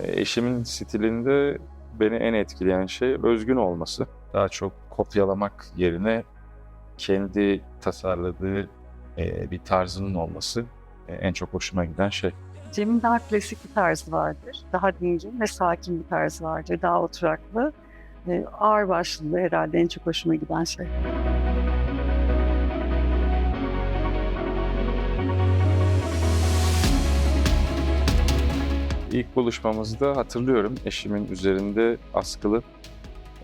E, Eşimin stilinde beni en etkileyen şey özgün olması. Daha çok kopyalamak yerine kendi tasarladığı e, bir tarzının olması e, en çok hoşuma giden şey. Cem'in daha klasik bir tarzı vardır. Daha dingin ve sakin bir tarzı vardır. Daha oturaklı. E, ağır başlılığı herhalde en çok hoşuma giden şey. İlk buluşmamızda hatırlıyorum eşimin üzerinde askılı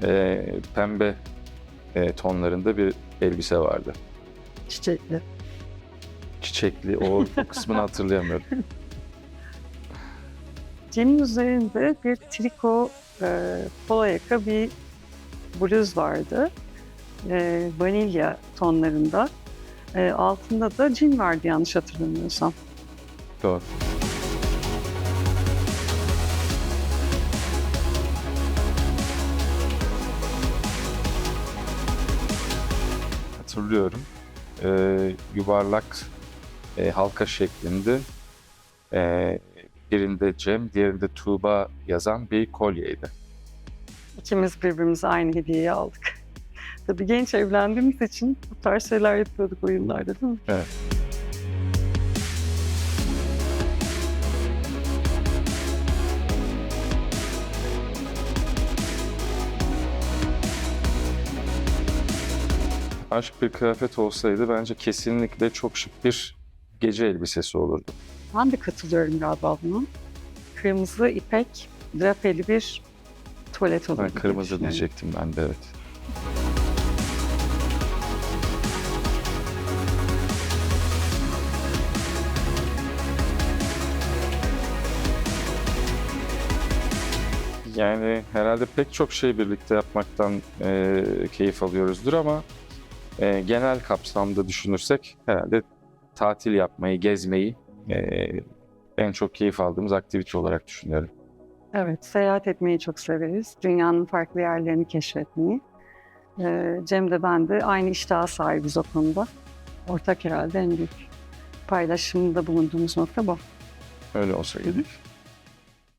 e, pembe e, tonlarında bir elbise vardı. Çiçekli. Çiçekli o, o kısmını hatırlayamıyorum. Cem'in üzerinde bir triko e, polo yaka bir bluz vardı. E, vanilya tonlarında. E, altında da cin vardı yanlış hatırlamıyorsam. Doğru. Hatırlıyorum. Ee, yuvarlak e, halka şeklinde e, birinde Cem, diğerinde Tuğba yazan bir kolyeydi. İkimiz birbirimize aynı hediyeyi aldık. Tabii genç evlendiğimiz için bu tarz şeyler yapıyorduk oyunlarda değil mi? Evet. Aşk bir kıyafet olsaydı bence kesinlikle çok şık bir gece elbisesi olurdu. Ben de katılıyorum galiba buna. Kırmızı ipek drapeli bir tuvalet olurdu. Ben kırmızı diyecektim ben de evet. Yani herhalde pek çok şey birlikte yapmaktan e, keyif alıyoruzdur ama e, genel kapsamda düşünürsek herhalde tatil yapmayı, gezmeyi e, en çok keyif aldığımız aktivite olarak düşünüyorum. Evet, seyahat etmeyi çok severiz. Dünyanın farklı yerlerini keşfetmeyi. Ee, Cem de ben de aynı iştaha sahibiz o konuda. Ortak herhalde en büyük paylaşımda bulunduğumuz nokta bu. Öyle olsa gerek.